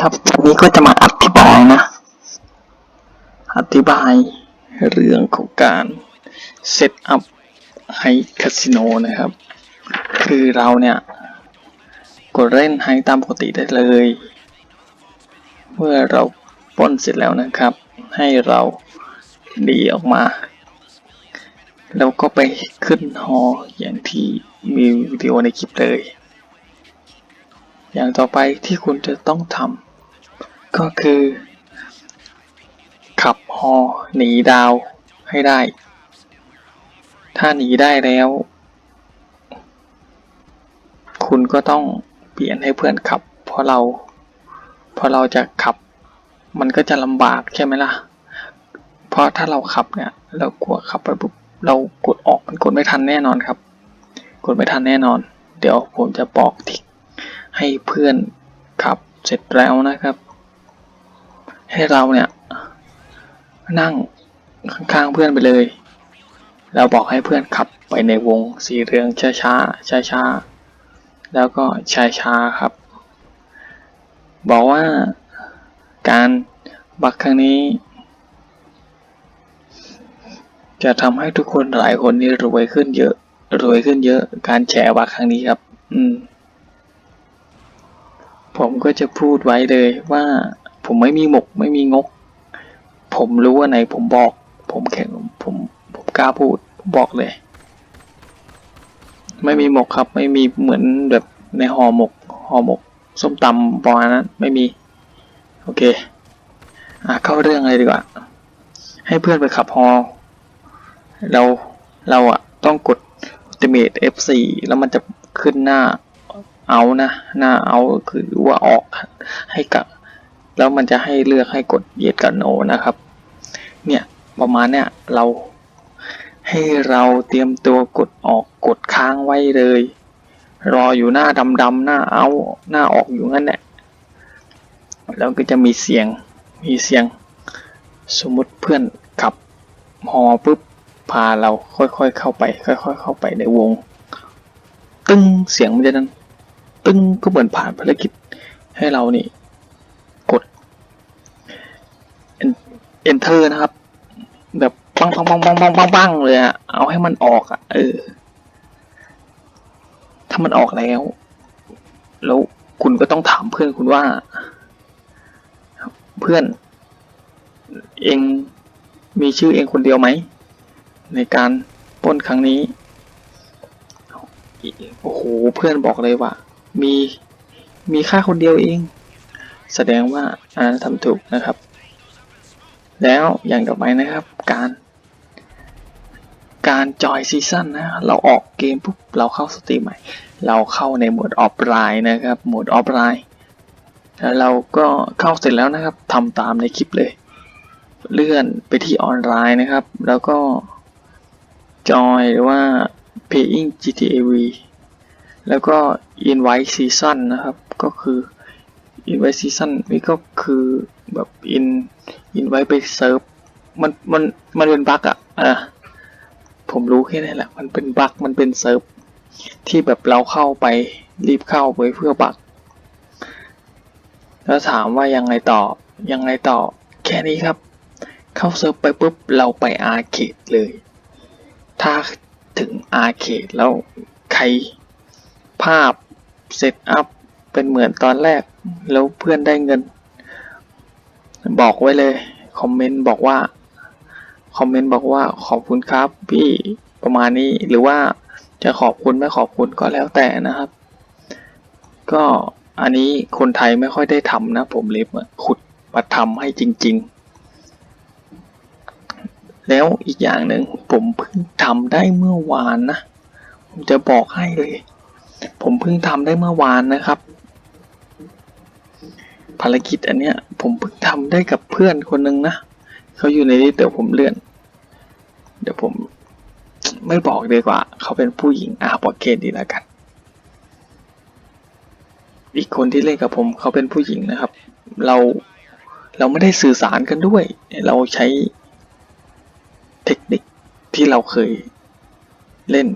ครับวันนี้ก็จะมาอธิบายนะ อธิบายเรื่องของการเซตอัพไฮคาสิโนนะครับ คือเราเนี่ย กดเล่นไฮตามปกติได้เลย เมื่อเราป้นเสร็จแล้วนะครับ ให้เราดีออกมา แล้วก็ไปขึ้นฮออย่างที่มีวิดีโอในคลิปเลย อย่างต่อไปที่คุณจะต้องทำก็คือ ขับฮอหนีดาวให้ได้ ถ้าหนีได้แล้ว คุณก็ต้องเปลี่ยนให้เพื่อนขับ เพราะเราเพราะเราจะขับ มันก็จะลำบากใช่ไหมล่ะ เพราะถ้าเราขับเนี่ย เรากลัวขับไปปุ๊บเรากดออกมันกดไม่ทันแน่นอนครับ กดไม่ทันแน่นอน เดี๋ยวผมจะบอกทิก ให้เพื่อนขับเสร็จแล้วนะครับ ให้เราเนี่ย นั่งข้างๆเพื่อนไปเลย เราบอกให้เพื่อนขับไปในวงสีเหลืองช้าๆช้าๆแล้วก็ช้าๆครับ บอกว่าการบักครั้งนี้ จะทำให้ทุกคนหลายคนนี่รวยขึ้นเยอะรวยขึ้นเยอะการแชร์บักครั้งนี้ครับ อืม ผมก็จะพูดไว้เลยว่า ผมไม่มีหมกไม่มีงก ผมรู้ว่าไหนผมบอก ผมแข็งผมผมกล้าพูดบอกเลย ไม่มีหมกครับ ไม่มีเหมือนแบบในห่อหมกห่อหมก ส้มตำประมาณนั้นไม่มี โอเค อะเข้าเรื่องเลยดีกว่า ให้เพื่อนไปขับฮอเราเราอะต้องกด Ultimate F4 แล้วมันจะขึ้นหน้า เอานะ หน้าเอาคือว่าออกให้กับ แล้วมันจะให้เลือกให้กดเยดกับโนนะครับ เนี่ยประมาณเนี่ยเราให้เราเตรียมตัวกดออกกดค้างไว้เลย รออยู่หน้าดำๆหน้าเอาหน้าออกอยู่งั้นแหละแล้วก็จะมีเสียงมีเสียง สมมติเพื่อนขับฮอปุ๊บพาเราค่อยๆเข้าไป ค่อย ๆ เข้าไปในวง ตึ้งเสียงมันจะนั้น ตึ้งก็เหมือนผ่านภารกิจให้เรานี่ กด enter นะครับ แบบปังปังปังปังปังปังปังเลยอะเอาให้มันออกอะเออ ถ้ามันออกแล้ว แล้วคุณก็ต้องถามเพื่อนคุณว่า เพื่อน เองมีชื่อเองคนเดียวไหม ในการป้นครั้งนี้ โอ้โห เพื่อนบอกเลยว่า มีมีค่าคนเดียวเอง แสดงว่าอันนั้นทำถูกนะครับ แล้วอย่างต่อไปนะครับ การ การจอยซีซั่นนะ เราออกเกมปุ๊บเราเข้าสตรีมใหม่ เราเข้าในโหมดออฟไลน์นะครับโหมดออฟไลน์แล้วเราก็เข้าเสร็จแล้วนะครับทำตามในคลิปเลย เลื่อนไปที่ออนไลน์นะครับ แล้วก็จอยหรือว่า paying GTA V แล้วก็ invite season นะครับ ก็คือ invite season นี่ก็คือแบบ in invite ไปเซิร์ฟมันมันมันเป็นบั๊กอะอะผมรู้แค่นี้นแหละ มันเป็นบั๊กมันเป็นเซิร์ฟที่แบบเราเข้าไปรีบเข้าไปเพื่อบักแล้วถามว่ายังไงต่อยังไงต่อแค่นี้ครับ เข้าเซิร์ฟไปปุ๊บเราไปอาร์เคดเลย ถ้าถึงอาร์เคดแล้วใคร ภาพเซตอัพเป็นเหมือนตอนแรก แล้วเพื่อนได้เงิน บอกไว้เลย คอมเมนต์บอกว่า คอมเมนต์บอกว่าขอบคุณครับ พี่ประมาณนี้หรือว่าจะขอบคุณไม่ขอบคุณก็แล้วแต่นะครับ ก็อันนี้คนไทยไม่ค่อยได้ทำนะ ผมเลยมาขุดมาทำให้จริง ๆ แล้วอีกอย่างหนึ่งผมเพิ่งทำได้เมื่อวานนะ ผมจะบอกให้เลย ผมเพิ่งทำได้เมื่อวานนะครับ ภารกิจอันเนี้ย ผมเพิ่งทำได้กับเพื่อนคนหนึ่งนะเขาอยู่ในนี้เดี๋ยวผมเลื่อน เดี๋ยวผมไม่บอกดีกว่า เขาเป็นผู้หญิงอ่าบอกเกณฑ์ดีแล้วกัน อีกคนที่เล่นกับผมเขาเป็นผู้หญิงนะครับ เราเราไม่ได้สื่อสารกันด้วย เราใช้เทคนิคที่เราเคยเล่น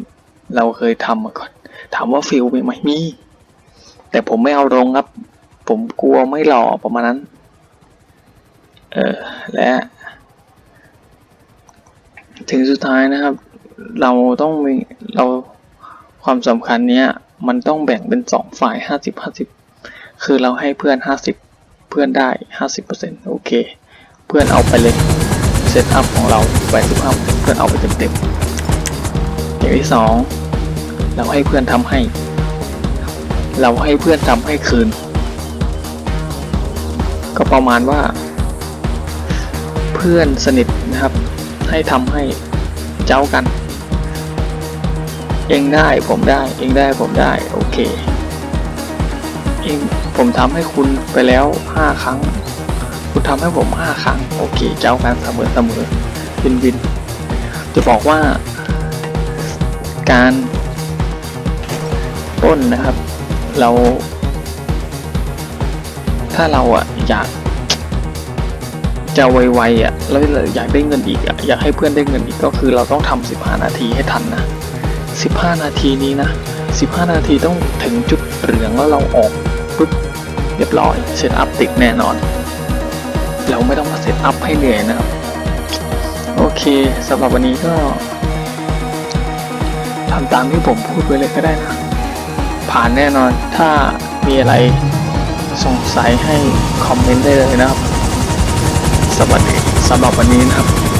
เราเคยทำมาก่อน ถามว่าฟิลมีไหมมี แต่ผมไม่เอาลงครับ ผมกลัวไม่หล่อประมาณนั้น เออ และ ถึงสุดท้ายนะครับ เราต้องมีเราความสำคัญเนี้ย มันต้องแบ่งเป็นสองฝ่ายห้าสิบห้าสิบคือเราให้เพื่อนห้าสิบเพื่อนได้ห้าสิบเปอร์เซ็นต์โอเค เพื่อนเอาไปเลยเซตอัพของเราไปสิบห้าเพื่อนเอาไปเต็มๆอย่างที่สอง เราให้เพื่อนทำให้ เราให้เพื่อนทำให้คืน ก็ประมาณว่า เพื่อนสนิทนะครับ ให้ทำให้เจ้ากัน เองได้ผมได้ เองได้ผมได้ โอเค เองผมทำให้คุณไปแล้วห้าครั้ง คุณทำให้ผมห้าครั้ง โอเค เจ้ากันเสมอเสมอวินวิน จะบอกว่าการ ปล้นนะครับ เรา ถ้าเราอะอยาก จะไวๆอะแล้วอยากได้เงินอีกอะอยากให้เพื่อนได้เงินอีกก็คือเราต้องทำ15 นาทีให้ทันนะ 15 นาทีนี้นะ 15 นาทีต้องถึงจุดเหลืองแล้วเราออกปุ๊บเรียบร้อยเซตอัพติดแน่นอน เราไม่ต้องมาเซตอัพให้เหนื่อยนะครับ โอเคสำหรับวันนี้ก็ทำตามที่ผมพูดไว้เลยก็ได้นะ ผ่านแน่นอน ถ้ามีอะไรสงสัยให้คอมเมนต์ได้เลยนะครับ สวัสดีสำหรับวันนี้นะครับ